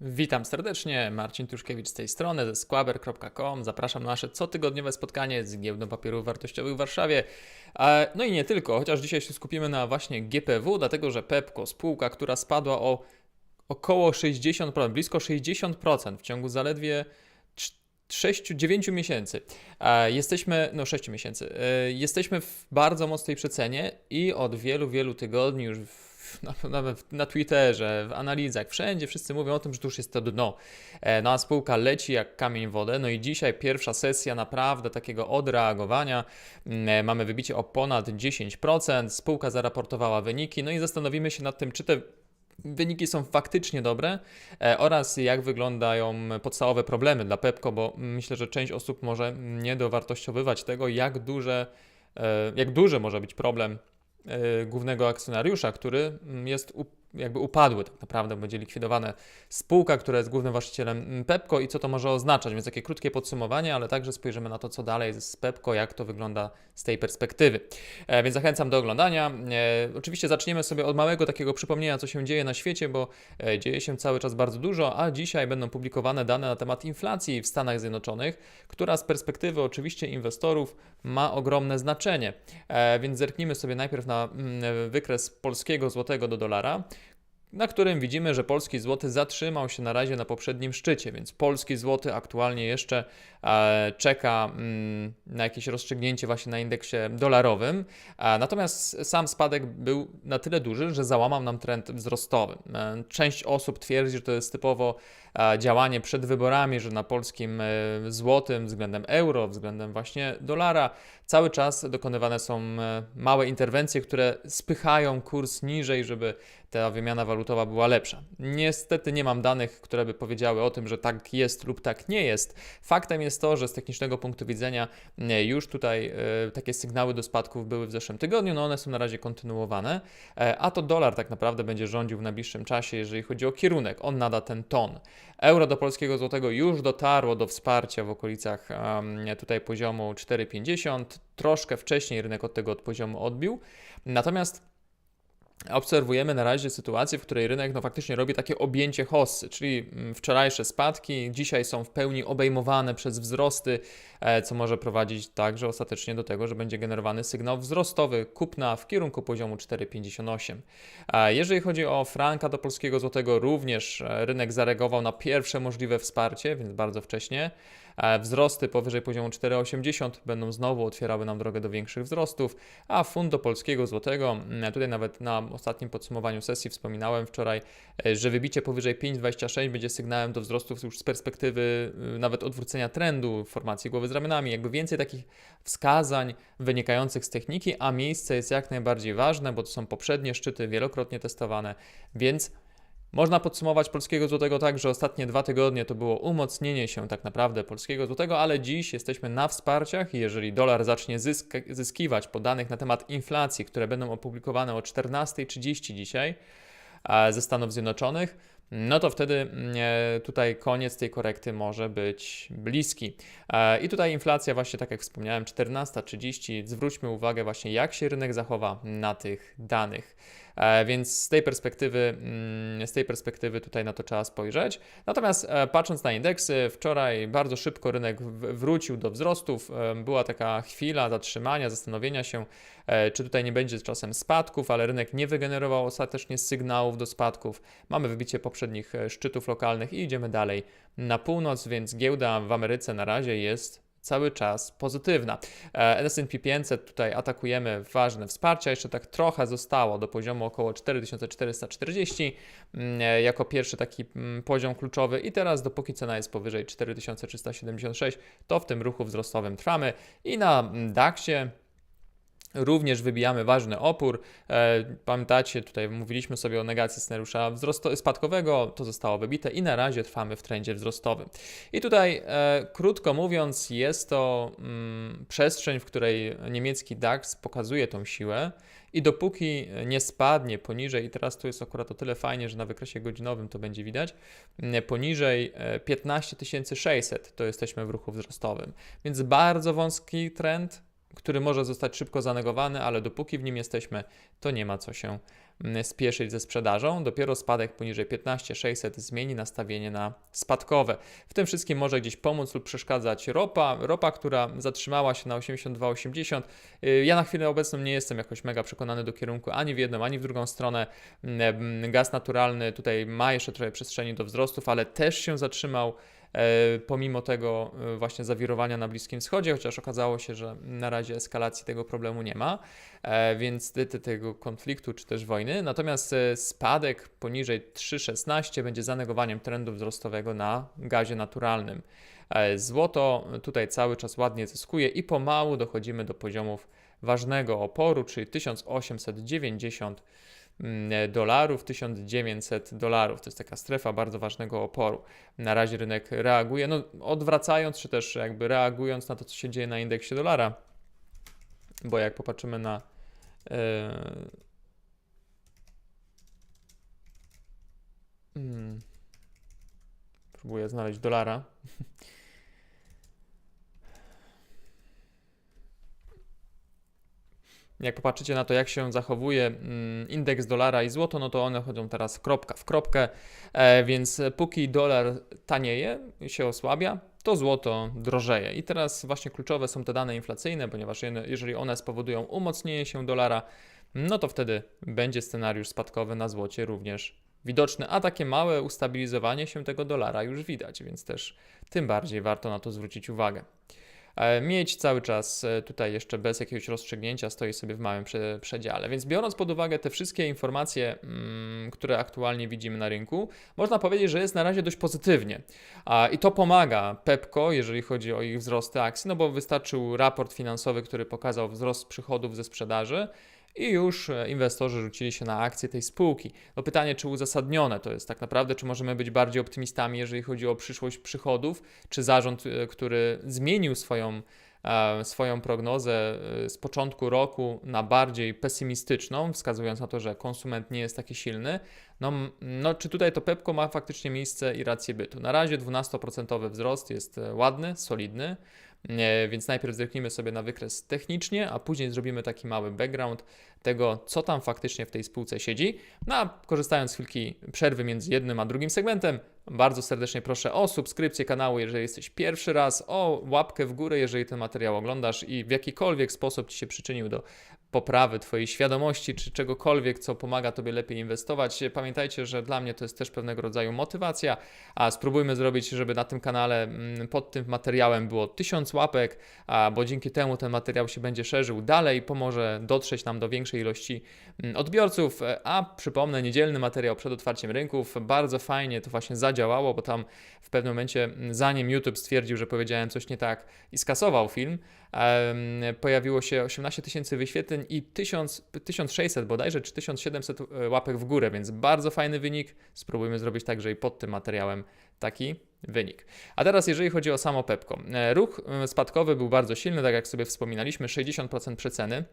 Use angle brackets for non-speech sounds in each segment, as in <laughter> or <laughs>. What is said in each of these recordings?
Witam serdecznie, Marcin Tuszkiewicz z tej strony, ze squaber.com. Zapraszam na nasze cotygodniowe spotkanie z giełdą papierów wartościowych w Warszawie. E, No i nie tylko, chociaż dzisiaj się skupimy na właśnie GPW, dlatego że Pepco, spółka, która spadła o około 60%, blisko 60% w ciągu zaledwie 6-9 miesięcy. E, Jesteśmy, no 6 miesięcy, E, jesteśmy w bardzo mocnej przecenie i od wielu, wielu tygodni już w, na Twitterze, w analizach, wszędzie wszyscy mówią o tym, że to już jest to dno. E, No a spółka leci jak kamień w wodę. No i dzisiaj pierwsza sesja naprawdę takiego odreagowania. Mm, e, Mamy wybicie o ponad 10%. Spółka zaraportowała wyniki. No i zastanowimy się nad tym, czy te wyniki są faktycznie dobre e, oraz jak wyglądają podstawowe problemy dla Pepco, bo myślę, że część osób może nie dowartościowywać tego, jak duże, jak duży może być problem głównego akcjonariusza, który mm, jest jakby upadły tak naprawdę, będzie likwidowana spółka, która jest głównym właścicielem Pepco i co to może oznaczać, więc takie krótkie podsumowanie, ale także spojrzymy na to, co dalej z Pepco, jak to wygląda z tej perspektywy. E, więc zachęcam do oglądania. E, oczywiście zaczniemy sobie od małego takiego przypomnienia, co się dzieje na świecie, bo e, dzieje się cały czas bardzo dużo, a dzisiaj będą publikowane dane na temat inflacji w Stanach Zjednoczonych, która z perspektywy oczywiście inwestorów ma ogromne znaczenie. E, więc zerknijmy sobie najpierw na mm, wykres polskiego złotego do dolara na którym widzimy, że polski złoty zatrzymał się na razie na poprzednim szczycie, więc polski złoty aktualnie jeszcze czeka mm, na jakieś rozstrzygnięcie właśnie na indeksie dolarowym. E, natomiast sam spadek był na tyle duży, że załamał nam trend wzrostowy. E, część osób twierdzi, że to jest typowo e, działanie przed wyborami, że na polskim e, złotym względem euro, względem właśnie dolara cały czas dokonywane są e, małe interwencje, które spychają kurs niżej, żeby ta wymiana walutowa była lepsza. Niestety nie mam danych, które by powiedziały o tym, że tak jest lub tak nie jest. Faktem jest to, że z technicznego punktu widzenia już tutaj e, takie sygnały do spadków były w zeszłym tygodniu, no one są na razie kontynuowane, e, a to dolar tak naprawdę będzie rządził w najbliższym czasie, jeżeli chodzi o kierunek. On nada ten ton. Euro do polskiego złotego już dotarło do wsparcia w okolicach tutaj poziomu 4,50. Troszkę wcześniej rynek od tego od poziomu odbił. Natomiast obserwujemy na razie sytuację, w której rynek no, faktycznie robi takie objęcie hossy, czyli mm, wczorajsze spadki dzisiaj są w pełni obejmowane przez wzrosty, e, co może prowadzić także ostatecznie do tego, że będzie generowany sygnał wzrostowy kupna w kierunku poziomu 4,58. E, Jeżeli chodzi o franka do polskiego złotego, również e, rynek zareagował na pierwsze możliwe wsparcie, więc bardzo wcześnie. Wzrosty powyżej poziomu 4,80 będą znowu otwierały nam drogę do większych wzrostów, a fund do polskiego złotego, mm, tutaj nawet na ostatnim podsumowaniu sesji wspominałem wczoraj, e, że wybicie powyżej 5,26 będzie sygnałem do wzrostów już z perspektywy y, nawet odwrócenia trendu, formacji głowy z ramionami, jakby więcej takich wskazań wynikających z techniki, a miejsce jest jak najbardziej ważne, bo to są poprzednie szczyty, wielokrotnie testowane, więc można podsumować polskiego złotego tak, że ostatnie dwa tygodnie to było umocnienie się tak naprawdę polskiego złotego, ale dziś jesteśmy na wsparciach i jeżeli dolar zacznie zysk zyskiwać po danych na temat inflacji, które będą opublikowane o 14.30 dzisiaj e, ze Stanów Zjednoczonych, no to wtedy mm, e, tutaj koniec tej korekty może być bliski. E, I tutaj inflacja właśnie, tak jak wspomniałem, 14.30. Zwróćmy uwagę właśnie, jak się rynek zachowa na tych danych. E, Więc z tej perspektywy, mm, z tej perspektywy tutaj na to trzeba spojrzeć. Natomiast e, patrząc na indeksy, wczoraj bardzo szybko rynek wrócił do wzrostów. E, Była taka chwila zatrzymania, zastanowienia się, czy tutaj nie będzie czasem spadków, ale rynek nie wygenerował ostatecznie sygnałów do spadków. Mamy wybicie poprzednich szczytów lokalnych i idziemy dalej na północ, więc giełda w Ameryce na razie jest cały czas pozytywna. E, S&P 500 tutaj atakujemy ważne wsparcia, jeszcze tak trochę zostało do poziomu około 4440 mm, e, jako pierwszy taki mm, poziom kluczowy. I teraz dopóki cena jest powyżej 4376 to w tym ruchu wzrostowym trwamy. I na mm, DAX-ie Również wybijamy ważny opór. E, Pamiętacie, tutaj mówiliśmy sobie o negacji scenariusza wzrosto- spadkowego, to zostało wybite i na razie trwamy w trendzie wzrostowym. I tutaj, e, krótko mówiąc, jest to mm, przestrzeń, w której niemiecki DAX pokazuje tą siłę i dopóki nie spadnie poniżej, i teraz tu jest akurat o tyle fajnie, że na wykresie godzinowym to będzie widać, mm, poniżej e, 15600 to jesteśmy w ruchu wzrostowym. Więc bardzo wąski trend, który może zostać szybko zanegowany, ale dopóki w nim jesteśmy, to nie ma co się mm, spieszyć ze sprzedażą. Dopiero spadek poniżej 15600 zmieni nastawienie na spadkowe. W tym wszystkim może gdzieś pomóc lub przeszkadzać ropa, ropa, która zatrzymała się na 82,80. Y, Ja na chwilę obecną nie jestem jakoś mega przekonany do kierunku ani w jedną, ani w drugą stronę. Mm, Gaz naturalny tutaj ma jeszcze trochę przestrzeni do wzrostów, ale też się zatrzymał pomimo tego e, właśnie zawirowania na Bliskim Wschodzie, chociaż okazało się, że na razie eskalacji tego problemu nie ma, e, więc te- te- tego konfliktu czy też wojny. Natomiast e, spadek poniżej 3,16 będzie zanegowaniem trendu wzrostowego na gazie naturalnym. E, Złoto tutaj cały czas ładnie zyskuje i pomału dochodzimy do poziomów ważnego oporu, czyli 1890 mm, dolarów, 1900 dolarów. To jest taka strefa bardzo ważnego oporu. Na razie rynek reaguje, no odwracając, czy też jakby reagując na to, co się dzieje na indeksie dolara, bo jak popatrzymy na e, mm, próbuję znaleźć dolara. <laughs> Jak popatrzycie na to, jak się zachowuje mm, indeks dolara i złoto, no to one chodzą teraz kropka w kropkę, e, więc póki dolar tanieje, się osłabia, to złoto drożeje. I teraz właśnie kluczowe są te dane inflacyjne, ponieważ je- jeżeli one spowodują umocnienie się dolara, no to wtedy będzie scenariusz spadkowy na złocie również widoczny, a takie małe ustabilizowanie się tego dolara już widać, więc też tym bardziej warto na to zwrócić uwagę. E, Mieć cały czas e, tutaj jeszcze bez jakiegoś rozstrzygnięcia stoi sobie w małym prze- przedziale. Więc biorąc pod uwagę te wszystkie informacje, mm, które aktualnie widzimy na rynku, można powiedzieć, że jest na razie dość pozytywnie. I to pomaga Pepco, jeżeli chodzi o ich wzrosty akcji, no bo wystarczył raport finansowy, który pokazał wzrost przychodów ze sprzedaży. I już e, inwestorzy rzucili się na akcje tej spółki. No pytanie, czy uzasadnione to jest tak naprawdę, czy możemy być bardziej optymistami, jeżeli chodzi o przyszłość przychodów, czy zarząd, e, który zmienił swoją, e, swoją prognozę z początku roku na bardziej pesymistyczną, wskazując na to, że konsument nie jest taki silny, no, no czy tutaj to Pepko ma faktycznie miejsce i rację bytu. Na razie 12% wzrost jest ładny, solidny, więc najpierw zerknijmy sobie na wykres technicznie, a później zrobimy taki mały background tego, co tam faktycznie w tej spółce siedzi. No a korzystając z chwilki przerwy między jednym a drugim segmentem, bardzo serdecznie proszę o subskrypcję kanału, jeżeli jesteś pierwszy raz, o łapkę w górę, jeżeli ten materiał oglądasz i w jakikolwiek sposób Ci się przyczynił do poprawy Twojej świadomości, czy czegokolwiek, co pomaga Tobie lepiej inwestować. Pamiętajcie, że dla mnie to jest też pewnego rodzaju motywacja, a spróbujmy zrobić, żeby na tym kanale mm, pod tym materiałem było 1000 łapek, bo dzięki temu ten materiał się będzie szerzył dalej, pomoże dotrzeć nam do większej ilości mm, odbiorców. A przypomnę, niedzielny materiał przed otwarciem rynków, bardzo fajnie to właśnie zadziałało, bo tam w pewnym momencie, mm, zanim YouTube stwierdził, że powiedziałem coś nie tak i skasował film, pojawiło się 18 tysięcy wyświetleń i 1000, 1600 bodajże, czy 1700 e, łapek w górę, więc bardzo fajny wynik. Spróbujmy zrobić także i pod tym materiałem taki wynik. A teraz jeżeli chodzi o samo Pepko. E, Ruch e, spadkowy był bardzo silny, tak jak sobie wspominaliśmy, 60% przeceny.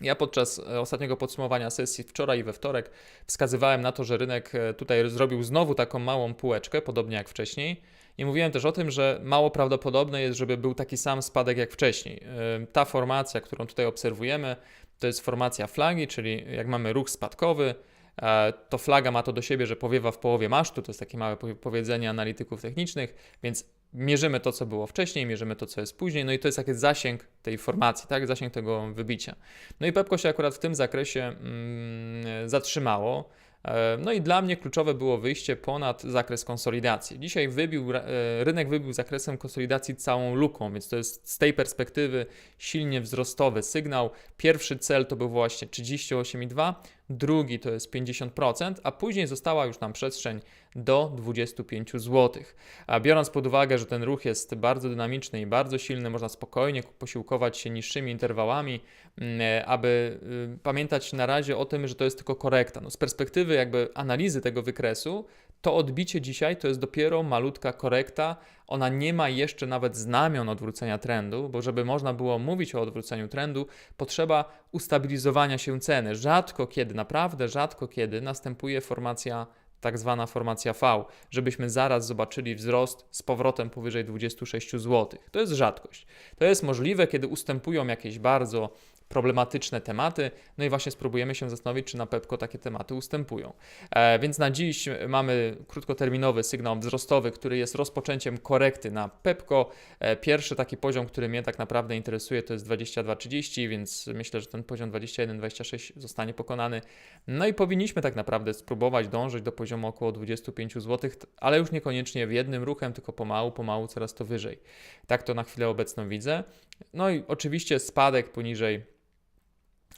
Ja podczas ostatniego podsumowania sesji wczoraj i we wtorek wskazywałem na to, że rynek tutaj zrobił znowu taką małą półeczkę, podobnie jak wcześniej. I mówiłem też o tym, że mało prawdopodobne jest, żeby był taki sam spadek jak wcześniej. E, Ta formacja, którą tutaj obserwujemy, to jest formacja flagi, czyli jak mamy ruch spadkowy, e, to flaga ma to do siebie, że powiewa w połowie masztu, to jest takie małe powie- powiedzenie analityków technicznych, więc mierzymy to, co było wcześniej, mierzymy to, co jest później, no i to jest taki zasięg tej formacji, tak, zasięg tego wybicia. No i Pepko się akurat w tym zakresie mm, zatrzymało. E, No i dla mnie kluczowe było wyjście ponad zakres konsolidacji. Dzisiaj wybił, e, rynek wybił zakresem konsolidacji całą luką, więc to jest z tej perspektywy silnie wzrostowy sygnał. Pierwszy cel to był właśnie 38,2, drugi to jest 50%, a później została już nam przestrzeń do 25 zł. A biorąc pod uwagę, że ten ruch jest bardzo dynamiczny i bardzo silny, można spokojnie posiłkować się niższymi interwałami, mm, e, aby y, pamiętać na razie o tym, że to jest tylko korekta. No, z perspektywy jakby analizy tego wykresu, to odbicie dzisiaj to jest dopiero malutka korekta. Ona nie ma jeszcze nawet znamion odwrócenia trendu, bo żeby można było mówić o odwróceniu trendu, potrzeba ustabilizowania się ceny. Rzadko kiedy, naprawdę rzadko kiedy następuje formacja tak zwana formacja V, żebyśmy zaraz zobaczyli wzrost z powrotem powyżej 26 zł. To jest rzadkość. To jest możliwe, kiedy ustępują jakieś bardzo problematyczne tematy. No i właśnie spróbujemy się zastanowić, czy na Pepko takie tematy ustępują. E, więc na dziś mamy krótkoterminowy sygnał wzrostowy, który jest rozpoczęciem korekty na Pepko. E, pierwszy taki poziom, który mnie tak naprawdę interesuje, to jest 22,30, więc myślę, że ten poziom 21,26 zostanie pokonany. No i powinniśmy tak naprawdę spróbować dążyć do poziomu około 25 zł, ale już niekoniecznie w jednym ruchem, tylko pomału, pomału coraz to wyżej. Tak to na chwilę obecną widzę. No i oczywiście spadek poniżej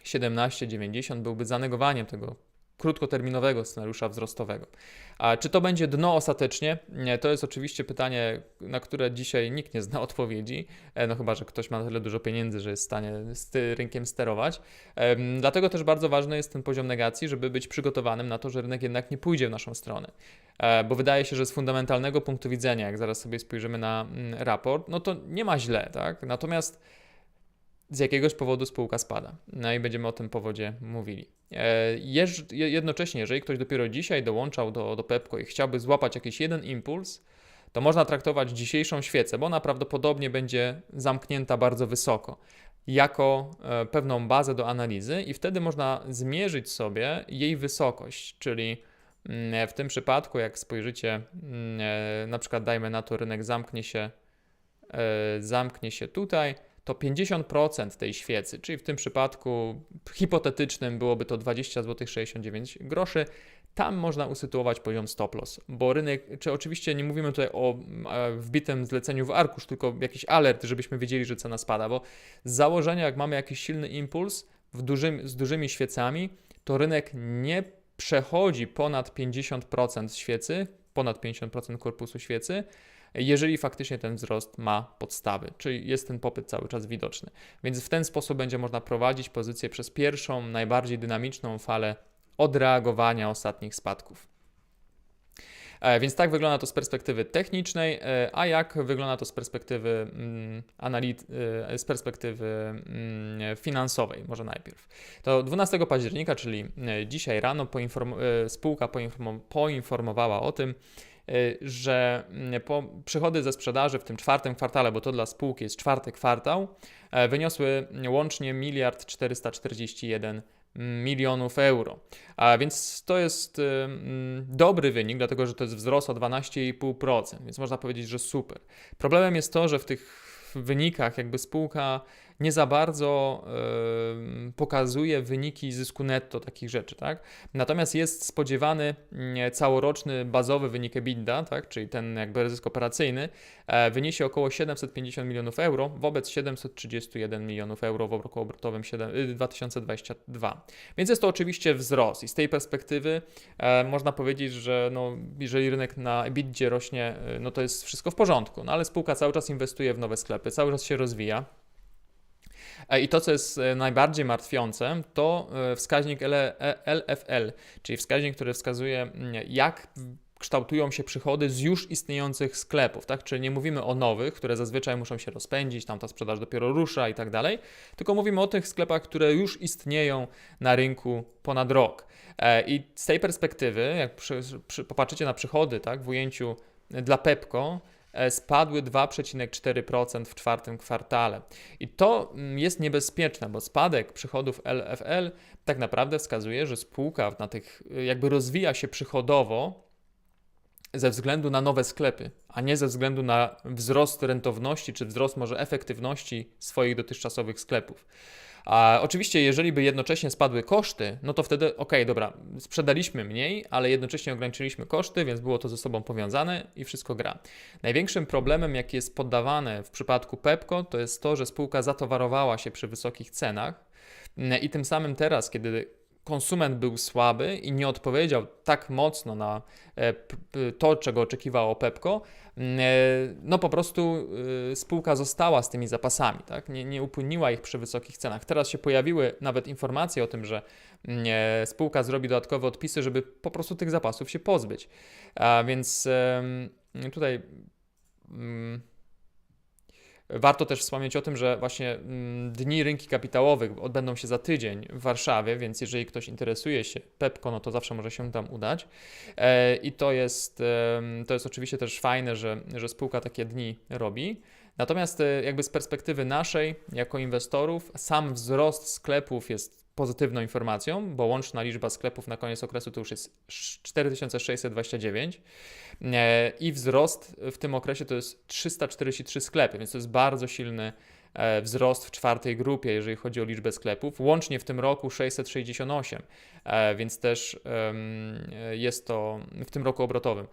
17,90 byłby zanegowaniem tego krótkoterminowego scenariusza wzrostowego. A czy to będzie dno ostatecznie? Nie, to jest oczywiście pytanie, na które dzisiaj nikt nie zna <laughs> odpowiedzi, e, no chyba, że ktoś ma tyle dużo pieniędzy, że jest w stanie z rynkiem sterować. Dlatego też bardzo ważny jest ten poziom negacji, żeby być przygotowanym na to, że rynek jednak nie pójdzie w naszą stronę. E, bo wydaje się, że z fundamentalnego punktu widzenia, jak zaraz sobie spojrzymy na mm, raport, no to nie ma źle, tak? Natomiast z jakiegoś powodu spółka spada. No i będziemy o tym powodzie mówili. E, jednocześnie, jeżeli ktoś dopiero dzisiaj dołączał do, do Pepko i chciałby złapać jakiś jeden impuls, to można traktować dzisiejszą świecę, bo ona prawdopodobnie będzie zamknięta bardzo wysoko, jako e, pewną bazę do analizy, i wtedy można zmierzyć sobie jej wysokość, czyli mm, w tym przypadku, jak spojrzycie, mm, e, na przykład dajmy na to, rynek zamknie się, zamknie się tutaj to 50% tej świecy, czyli w tym przypadku hipotetycznym byłoby to 20 zł 69 groszy, tam można usytuować poziom stop loss, bo rynek, czy oczywiście nie mówimy tutaj o e, wbitym zleceniu w arkusz, tylko jakiś alert, żebyśmy wiedzieli, że cena spada, bo z założenia, jak mamy jakiś silny impuls z dużymi świecami, to rynek nie przechodzi ponad 50% świecy, ponad 50% korpusu świecy, jeżeli faktycznie ten wzrost ma podstawy, czyli jest ten popyt cały czas widoczny. Więc w ten sposób będzie można prowadzić pozycję przez pierwszą, najbardziej dynamiczną falę odreagowania ostatnich spadków. E, więc tak wygląda to z perspektywy technicznej, e, a jak wygląda to z perspektywy, mm, e, z perspektywy mm, finansowej, może najpierw. To 12 października, czyli dzisiaj rano, poinform spółka poinformowała o tym, że mm, przychody ze sprzedaży w tym czwartym kwartale, bo to dla spółki jest czwarty kwartał, e, wyniosły łącznie miliard 441 milionów euro. A więc to jest y, mm, dobry wynik, dlatego że to jest wzrost o 12,5%, więc można powiedzieć, że super. Problemem jest to, że w tych wynikach jakby spółka nie za bardzo yy, pokazuje wyniki zysku netto takich rzeczy, tak? Natomiast jest spodziewany yy, całoroczny bazowy wynik EBITDA, tak? czyli ten jakby zysk operacyjny, yy, wyniesie około 750 milionów euro wobec 731 milionów euro w roku obrotowym 7, 2022. Więc jest to oczywiście wzrost i z tej perspektywy e, można powiedzieć, że no, jeżeli rynek na EBITDA rośnie, e, no to jest wszystko w porządku, no ale spółka cały czas inwestuje w nowe sklepy, cały czas się rozwija. E, I to, co jest e, najbardziej martwiące, to e, wskaźnik LFL, czyli wskaźnik, który wskazuje, mm, jak kształtują się przychody z już istniejących sklepów, tak? Czyli nie mówimy o nowych, które zazwyczaj muszą się rozpędzić, tam ta sprzedaż dopiero rusza i tak dalej, tylko mówimy o tych sklepach, które już istnieją na rynku ponad rok. I z tej perspektywy, jak przy, przy, popatrzycie na przychody, tak, w ujęciu dla Pepco, spadły 2,4% w czwartym kwartale. I to mm, jest niebezpieczne, bo spadek przychodów LFL tak naprawdę wskazuje, że spółka na tych y, jakby rozwija się przychodowo ze względu na nowe sklepy, a nie ze względu na wzrost rentowności czy wzrost może efektywności swoich dotychczasowych sklepów. A oczywiście, jeżeli by jednocześnie spadły koszty, no to wtedy, ok, dobra, sprzedaliśmy mniej, ale jednocześnie ograniczyliśmy koszty, więc było to ze sobą powiązane i wszystko gra. Największym problemem, jaki jest poddawane w przypadku Pepco, to jest to, że spółka zatowarowała się przy wysokich cenach i tym samym teraz, kiedy konsument był słaby i nie odpowiedział tak mocno na e, to, czego oczekiwało Pepko, mm, e, no po prostu e, spółka została z tymi zapasami, tak? nie, nie upłynniła ich przy wysokich cenach. Teraz się pojawiły nawet informacje o tym, że mm, spółka zrobi dodatkowe odpisy, żeby po prostu tych zapasów się pozbyć. A więc tutaj mm, Warto też wspomnieć o tym, że właśnie mm, dni rynki kapitałowych odbędą się za tydzień w Warszawie, więc jeżeli ktoś interesuje się Pepko, no to zawsze może się tam udać. E, I to jest, to jest oczywiście też fajne, że, że spółka takie dni robi. Natomiast e, jakby z perspektywy naszej, jako inwestorów, sam wzrost sklepów jest pozytywną informacją, bo łączna liczba sklepów na koniec okresu to już jest 4629 e, i wzrost w tym okresie to jest 343 sklepy, więc to jest bardzo silny e, wzrost w czwartej grupie, jeżeli chodzi o liczbę sklepów. Łącznie w tym roku 668, e, więc też jest to w tym roku obrotowym.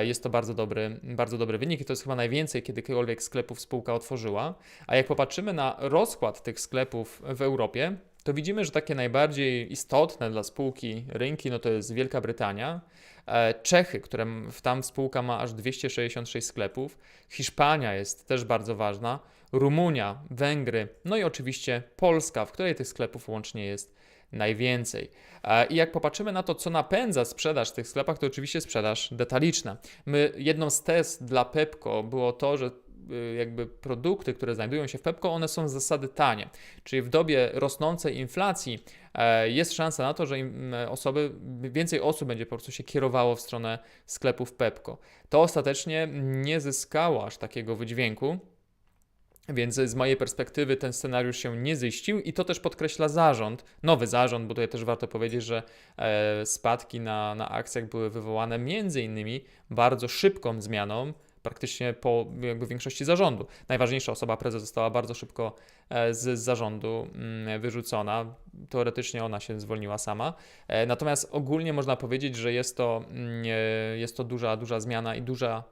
Jest to bardzo dobry, bardzo dobry wynik i to jest chyba najwięcej kiedykolwiek sklepów spółka otworzyła. A jak popatrzymy na rozkład tych sklepów w Europie, to widzimy, że takie najbardziej istotne dla spółki rynki, no to jest Wielka Brytania, e, Czechy, które tam spółka ma aż 266 sklepów, Hiszpania jest też bardzo ważna, Rumunia, Węgry, no i oczywiście Polska, w której tych sklepów łącznie jest najwięcej. E, I jak popatrzymy na to, co napędza sprzedaż w tych sklepach, to oczywiście sprzedaż detaliczna. My, jedną z test dla Pepco było to, że jakby produkty, które znajdują się w Pepco, one są z zasady tanie. Czyli w dobie rosnącej inflacji e, jest szansa na to, że e, osoby, więcej osób będzie po prostu się kierowało w stronę sklepów Pepco. To ostatecznie nie zyskało aż takiego wydźwięku. Więc z mojej perspektywy ten scenariusz się nie ziścił i to też podkreśla zarząd, nowy zarząd, bo tutaj też warto powiedzieć, że e, spadki na, na akcjach były wywołane między innymi bardzo szybką zmianą, praktycznie po jakby większości zarządu. Najważniejsza osoba, prezes, została bardzo szybko e, z zarządu mm, wyrzucona. Teoretycznie ona się zwolniła sama. E, Natomiast ogólnie można powiedzieć, że jest to, mm, e, jest to duża, duża zmiana i duża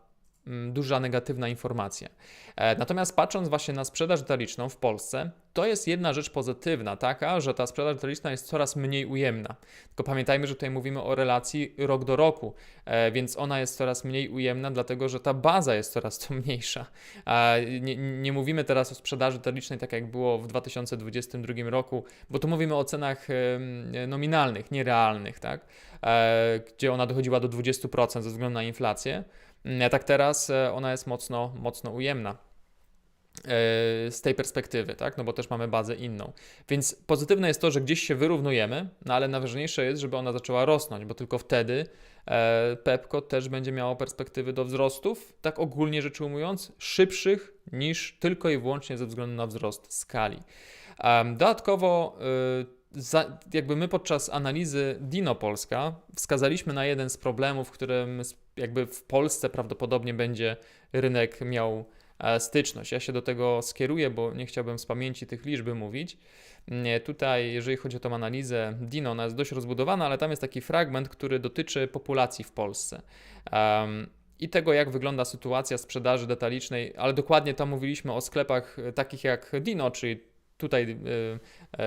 duża negatywna informacja. E, Natomiast patrząc właśnie na sprzedaż detaliczną w Polsce, to jest jedna rzecz pozytywna, taka, że ta sprzedaż detaliczna jest coraz mniej ujemna. Tylko pamiętajmy, że tutaj mówimy o relacji rok do roku, e, więc ona jest coraz mniej ujemna, dlatego że ta baza jest coraz to mniejsza. Nie, nie mówimy teraz o sprzedaży detalicznej tak jak było w 2022 roku, bo tu mówimy o cenach nominalnych, nierealnych, tak? E, gdzie ona dochodziła do 20% ze względu na inflację. Mm, tak teraz e, ona jest mocno, mocno ujemna e, z tej perspektywy, tak? No bo też mamy bazę inną. Więc pozytywne jest to, że gdzieś się wyrównujemy, no ale najważniejsze jest, żeby ona zaczęła rosnąć, bo tylko wtedy e, Pepco też będzie miało perspektywy do wzrostów, tak ogólnie rzecz ujmując, szybszych niż tylko i wyłącznie ze względu na wzrost skali. Dodatkowo jakby my podczas analizy Dino Polska wskazaliśmy na jeden z problemów, którym jakby w Polsce prawdopodobnie będzie rynek miał e, styczność. Ja się do tego skieruję, bo nie chciałbym z pamięci tych liczby mówić. Nie, Tutaj, jeżeli chodzi o tą analizę Dino, ona jest dość rozbudowana, ale tam jest taki fragment, który dotyczy populacji w Polsce. Em, i tego, jak wygląda sytuacja sprzedaży detalicznej, ale dokładnie tam mówiliśmy o sklepach e, takich jak Dino, czyli tutaj y,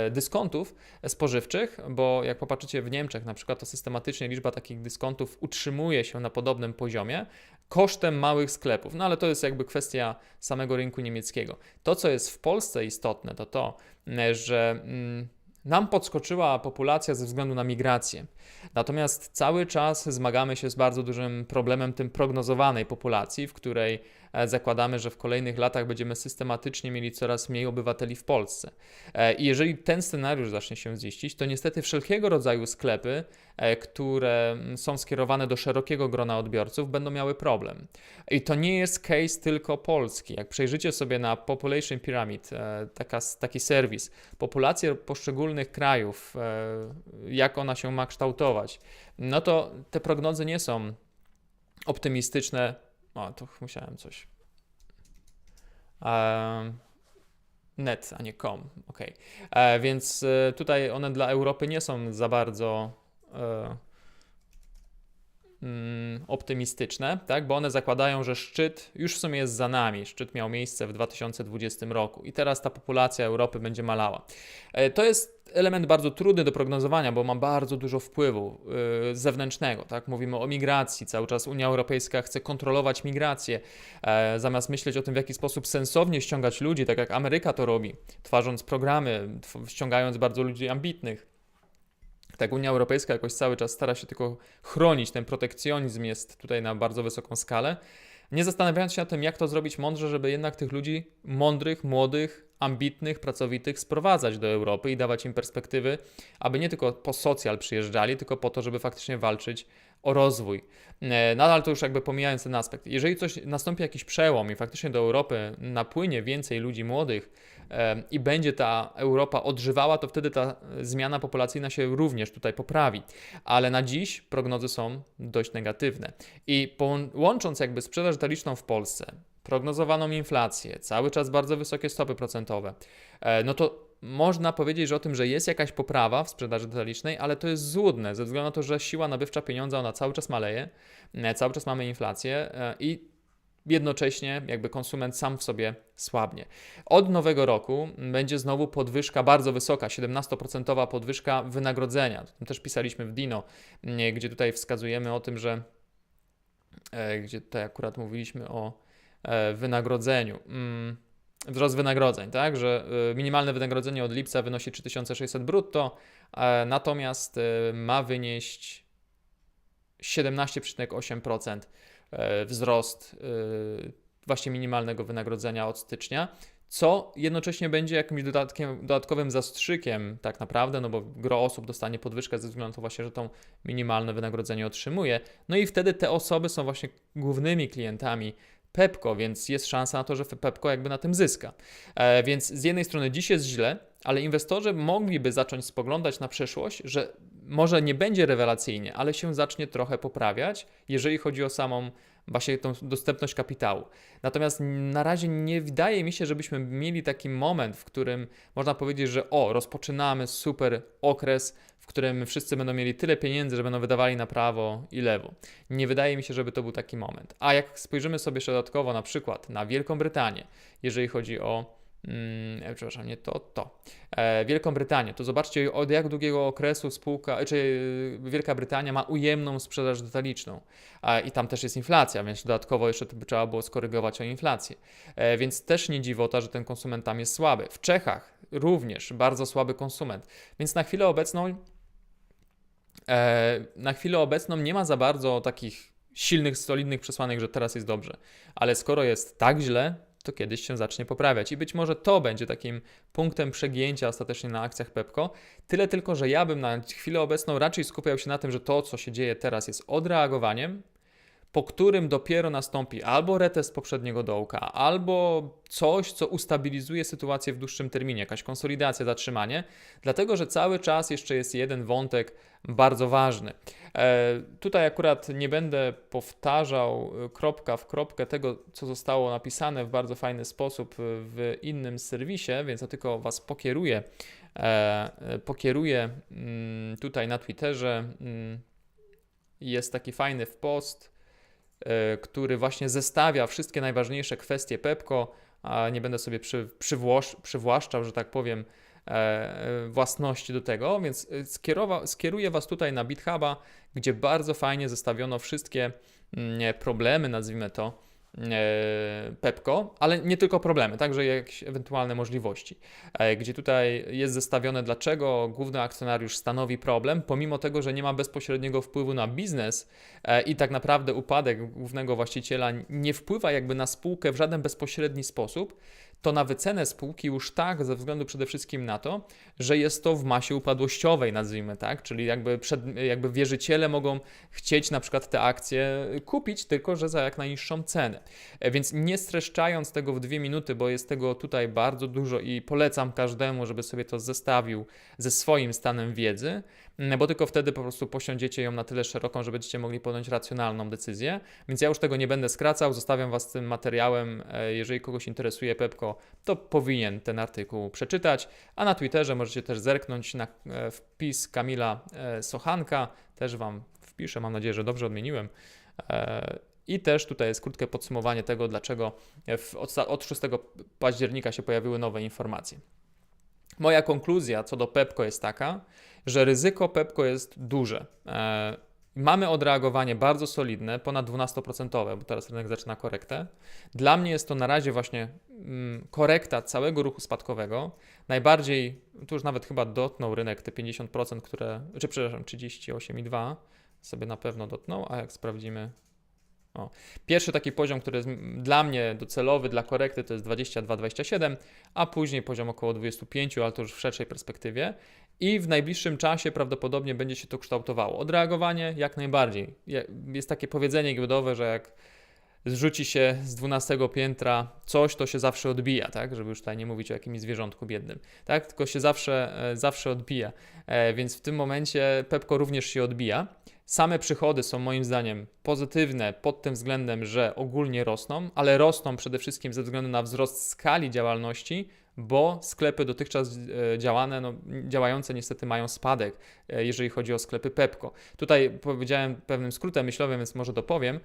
y, dyskontów spożywczych, bo jak popatrzycie w Niemczech na przykład, to systematycznie liczba takich dyskontów utrzymuje się na podobnym poziomie kosztem małych sklepów. No ale to jest jakby kwestia samego rynku niemieckiego. To, co jest w Polsce istotne, to to, że mm, nam podskoczyła populacja ze względu na migrację. Natomiast cały czas zmagamy się z bardzo dużym problemem tym prognozowanej populacji, w której e, zakładamy, że w kolejnych latach będziemy systematycznie mieli coraz mniej obywateli w Polsce. E, I jeżeli ten scenariusz zacznie się ziścić, to niestety wszelkiego rodzaju sklepy, e, które mm, są skierowane do szerokiego grona odbiorców, będą miały problem. I to nie jest case tylko polski. Jak przejrzycie sobie na Population Pyramid, e, taka, taki serwis, populację poszczególnych krajów, e, jak ona się ma kształtować, no to te prognozy nie są optymistyczne. O, to musiałem coś. Em, net, a nie com. Ok. E, więc e, tutaj one dla Europy nie są za bardzo e, mm, optymistyczne, tak? bo one zakładają, że szczyt już w sumie jest za nami. Szczyt miał miejsce w 2020 roku i teraz ta populacja Europy będzie malała. E, To jest element bardzo trudny do prognozowania, bo ma bardzo dużo wpływu y, zewnętrznego. Tak? Mówimy o migracji, cały czas Unia Europejska chce kontrolować migrację, e, zamiast myśleć o tym, w jaki sposób sensownie ściągać ludzi, tak jak Ameryka to robi, tworząc programy, ściągając bardzo ludzi ambitnych. Tak, Unia Europejska jakoś cały czas stara się tylko chronić. Ten protekcjonizm jest tutaj na bardzo wysoką skalę. nie zastanawiając się nad tym, jak to zrobić mądrze, żeby jednak tych ludzi mądrych, młodych, ambitnych, pracowitych sprowadzać do Europy i dawać im perspektywy, aby nie tylko po socjal przyjeżdżali, tylko po to, żeby faktycznie walczyć o rozwój. E, Nadal to już jakby pomijając ten aspekt. Jeżeli coś nastąpi jakiś przełom i faktycznie do Europy napłynie więcej ludzi młodych i będzie ta Europa odżywała, to wtedy ta zmiana populacyjna się również tutaj poprawi. Ale na dziś prognozy są dość negatywne. I łącząc jakby sprzedaż detaliczną w Polsce, prognozowaną inflację, cały czas bardzo wysokie stopy procentowe, e, no to można powiedzieć że o tym, że jest jakaś poprawa w sprzedaży detalicznej, ale to jest złudne, ze względu na to, że siła nabywcza pieniądza ona cały czas maleje, e, cały czas mamy inflację e, i jednocześnie jakby konsument sam w sobie słabnie. Od nowego roku będzie znowu podwyżka bardzo wysoka, 17% podwyżka wynagrodzenia. Też pisaliśmy w Dino, gdzie tutaj wskazujemy o tym, że gdzie tutaj akurat mówiliśmy o E, wynagrodzeniu. Mm, wzrost wynagrodzeń, tak, że e, minimalne wynagrodzenie od lipca wynosi 3600 brutto, natomiast e, ma wynieść 17,8% wzrost właśnie minimalnego wynagrodzenia od stycznia, co jednocześnie będzie jakimś dodatkiem, dodatkowym zastrzykiem tak naprawdę, no bo gro osób dostanie podwyżkę ze względu na to właśnie, że tą minimalne wynagrodzenie otrzymuje. No i wtedy te osoby są właśnie głównymi klientami Pepko, więc jest szansa na to, że Pepko jakby na tym zyska. E, więc z jednej strony dziś jest źle, ale inwestorzy mogliby zacząć spoglądać na przyszłość, że może nie będzie rewelacyjnie, ale się zacznie trochę poprawiać, jeżeli chodzi o samą właśnie tą dostępność kapitału. Natomiast na razie nie wydaje mi się, żebyśmy mieli taki moment, w którym można powiedzieć, że o, rozpoczynamy super okres, w którym wszyscy będą mieli tyle pieniędzy, że będą wydawali na prawo i lewo. Nie wydaje mi się, żeby to był taki moment. A jak spojrzymy sobie dodatkowo na przykład na Wielką Brytanię, jeżeli chodzi o Hmm, przepraszam, nie to, to. E, Wielką Brytanię. To zobaczcie, od jak długiego okresu spółka, czy Wielka Brytania ma ujemną sprzedaż detaliczną. E, I tam też jest inflacja, więc dodatkowo jeszcze trzeba było skorygować o inflację. E, więc też nie dziwota, że ten konsument tam jest słaby. W Czechach również bardzo słaby konsument. Więc na chwilę obecną e, na chwilę obecną nie ma za bardzo takich silnych, solidnych przesłanek, że teraz jest dobrze. Ale skoro jest tak źle, to kiedyś się zacznie poprawiać. I być może to będzie takim punktem przegięcia ostatecznie na akcjach Pepko. Tyle tylko, że ja bym na chwilę obecną raczej skupiał się na tym, że to, co się dzieje teraz, jest odreagowaniem, po którym dopiero nastąpi albo retest poprzedniego dołka, albo coś, co ustabilizuje sytuację w dłuższym terminie, jakaś konsolidacja, zatrzymanie, dlatego że cały czas jeszcze jest jeden wątek bardzo ważny. E, tutaj akurat nie będę powtarzał e, kropka w kropkę tego, co zostało napisane w bardzo fajny sposób w innym serwisie, więc ja tylko Was pokieruję. E, pokieruję mm, tutaj na Twitterze. Mm, jest taki fajny post E, który właśnie zestawia wszystkie najważniejsze kwestie Pepko, a nie będę sobie przy, przywłaszczał, że tak powiem, e, e, własności do tego, więc skierowa, skieruję Was tutaj na GitHuba, gdzie bardzo fajnie zestawiono wszystkie mm, problemy, nazwijmy to, E, Pepko, ale nie tylko problemy, także jakieś ewentualne możliwości, e, gdzie tutaj jest zestawione, dlaczego główny akcjonariusz stanowi problem, pomimo tego, że nie ma bezpośredniego wpływu na biznes e, i tak naprawdę upadek głównego właściciela nie wpływa jakby na spółkę w żaden bezpośredni sposób, to na wycenę spółki już tak, ze względu przede wszystkim na to, że jest to w masie upadłościowej, nazwijmy tak, czyli jakby, przed, jakby wierzyciele mogą chcieć na przykład te akcje kupić, tylko że za jak najniższą cenę. E, więc nie streszczając tego w dwie minuty, bo jest tego tutaj bardzo dużo i polecam każdemu, żeby sobie to zestawił ze swoim stanem wiedzy, bo tylko wtedy po prostu posiądziecie ją na tyle szeroką, że będziecie mogli podjąć racjonalną decyzję. Więc ja już tego nie będę skracał, zostawiam Was tym materiałem. E, jeżeli kogoś interesuje Pepko, to powinien ten artykuł przeczytać. A na Twitterze możecie też zerknąć na e, wpis Kamila e, Sochanka. Też Wam wpiszę, mam nadzieję, że dobrze odmieniłem. I też tutaj jest krótkie podsumowanie tego, dlaczego od 6 października się pojawiły nowe informacje. Moja konkluzja co do Pepko jest taka, że ryzyko Pepko jest duże. E, mamy odreagowanie bardzo solidne, ponad 12%, bo teraz rynek zaczyna korektę. Dla mnie jest to na razie właśnie mm, korekta całego ruchu spadkowego. Najbardziej, tu już nawet chyba dotknął rynek te 50%, które, czy przepraszam, 38,2 sobie na pewno dotknął, a jak sprawdzimy O. Pierwszy taki poziom, który jest dla mnie docelowy, dla korekty, to jest 22-27, a później poziom około 25, ale to już w szerszej perspektywie. I w najbliższym czasie prawdopodobnie będzie się to kształtowało. Odreagowanie jak najbardziej. Je- Jest takie powiedzenie giełdowe, że jak zrzuci się z 12 piętra coś, to się zawsze odbija, tak? Żeby już tutaj nie mówić o jakimś zwierzątku biednym, tak? Tylko się zawsze, e, zawsze odbija. E, Więc w tym momencie Pepko również się odbija. Same przychody są moim zdaniem pozytywne pod tym względem, że ogólnie rosną, ale rosną przede wszystkim ze względu na wzrost skali działalności, bo sklepy dotychczas e, działane, no, działające niestety mają spadek, e, jeżeli chodzi o sklepy Pepko. Tutaj powiedziałem pewnym skrótem myślowym, więc może dopowiem,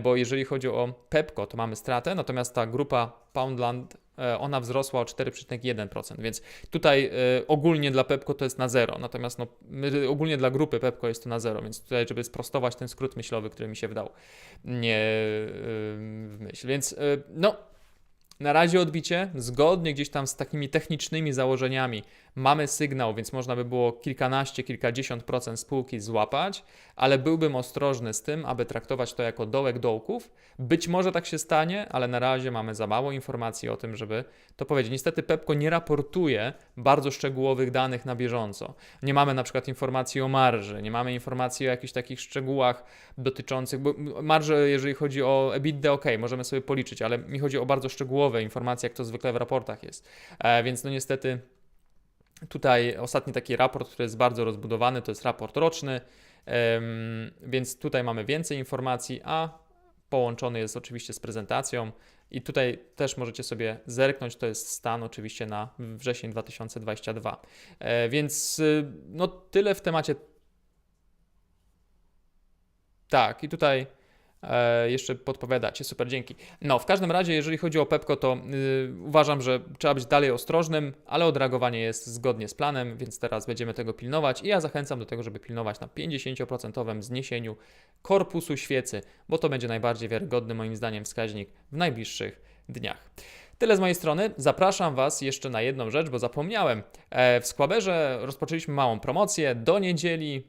bo jeżeli chodzi o Pepko, to mamy stratę, natomiast ta grupa Poundland, e, ona wzrosła o 4,1%, więc tutaj ogólnie dla Pepko to jest na zero, natomiast no, ogólnie dla grupy Pepko jest to na zero, więc tutaj, żeby sprostować ten skrót myślowy, który mi się wdał nie w myśl. Więc no, na razie odbicie, zgodnie gdzieś tam z takimi technicznymi założeniami, mamy sygnał, więc można by było kilkanaście, kilkadziesiąt procent spółki złapać, ale byłbym ostrożny z tym, aby traktować to jako dołek dołków. Być może tak się stanie, ale na razie mamy za mało informacji o tym, żeby to powiedzieć. Niestety Pepko nie raportuje bardzo szczegółowych danych na bieżąco. Nie mamy na przykład informacji o marży, nie mamy informacji o jakichś takich szczegółach dotyczących, bo marże, jeżeli chodzi o EBITDA, ok, możemy sobie policzyć, ale mi chodzi o bardzo szczegółowe informacje, jak to zwykle w raportach jest. E, więc no niestety tutaj ostatni taki raport, który jest bardzo rozbudowany, to jest raport roczny, więc tutaj mamy więcej informacji, a połączony jest oczywiście z prezentacją. I tutaj też możecie sobie zerknąć, to jest stan oczywiście na wrzesień 2022. E, więc y, no tyle w temacie. Tak, i tutaj e, jeszcze podpowiadacie, super, dzięki. No, w każdym razie, jeżeli chodzi o Pepko, to y, uważam, że trzeba być dalej ostrożnym, ale odreagowanie jest zgodnie z planem, więc teraz będziemy tego pilnować i ja zachęcam do tego, żeby pilnować na 50% zniesieniu korpusu świecy, bo to będzie najbardziej wiarygodny moim zdaniem wskaźnik w najbliższych dniach. Tyle z mojej strony. Zapraszam Was jeszcze na jedną rzecz, bo zapomniałem. E, W Squaberze rozpoczęliśmy małą promocję. Do niedzieli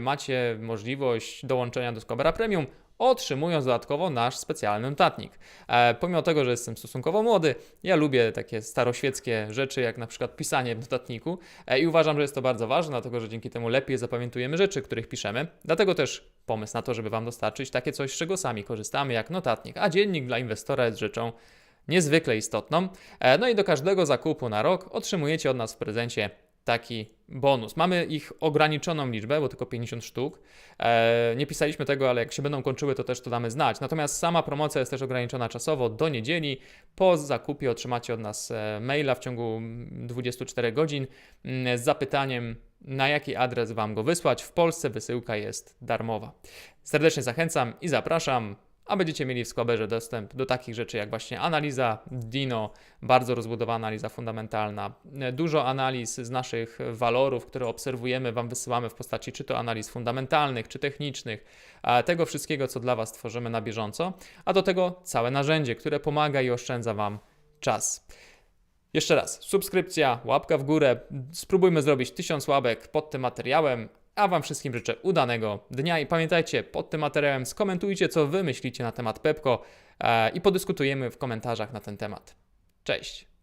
macie możliwość dołączenia do Squabera Premium, otrzymując dodatkowo nasz specjalny notatnik. E, Pomimo tego, że jestem stosunkowo młody, ja lubię takie staroświeckie rzeczy, jak na przykład pisanie w notatniku e, i uważam, że jest to bardzo ważne, dlatego że dzięki temu lepiej zapamiętujemy rzeczy, których piszemy. Dlatego też pomysł na to, żeby Wam dostarczyć takie coś, z czego sami korzystamy, jak notatnik, a dziennik dla inwestora jest rzeczą niezwykle istotną. E, No i do każdego zakupu na rok otrzymujecie od nas w prezencie taki bonus. Mamy ich ograniczoną liczbę, bo tylko 50 sztuk. E, Nie pisaliśmy tego, ale jak się będą kończyły, to też to damy znać. Natomiast sama promocja jest też ograniczona czasowo do niedzieli. Po zakupie otrzymacie od nas e, maila w ciągu 24 godzin mm, z zapytaniem, na jaki adres Wam go wysłać. W Polsce wysyłka jest darmowa. Serdecznie zachęcam i zapraszam a będziecie mieli w Squaberze dostęp do takich rzeczy jak właśnie analiza Dino, bardzo rozbudowana analiza fundamentalna, dużo analiz z naszych walorów, które obserwujemy, Wam wysyłamy w postaci czy to analiz fundamentalnych, czy technicznych, tego wszystkiego, co dla Was tworzymy na bieżąco, a do tego całe narzędzie, które pomaga i oszczędza Wam czas. Jeszcze raz, subskrypcja, łapka w górę. Spróbujmy zrobić tysiąc łapek pod tym materiałem. A Wam wszystkim życzę udanego dnia i pamiętajcie, pod tym materiałem skomentujcie, co Wy myślicie na temat Pepko e, i podyskutujemy w komentarzach na ten temat. Cześć!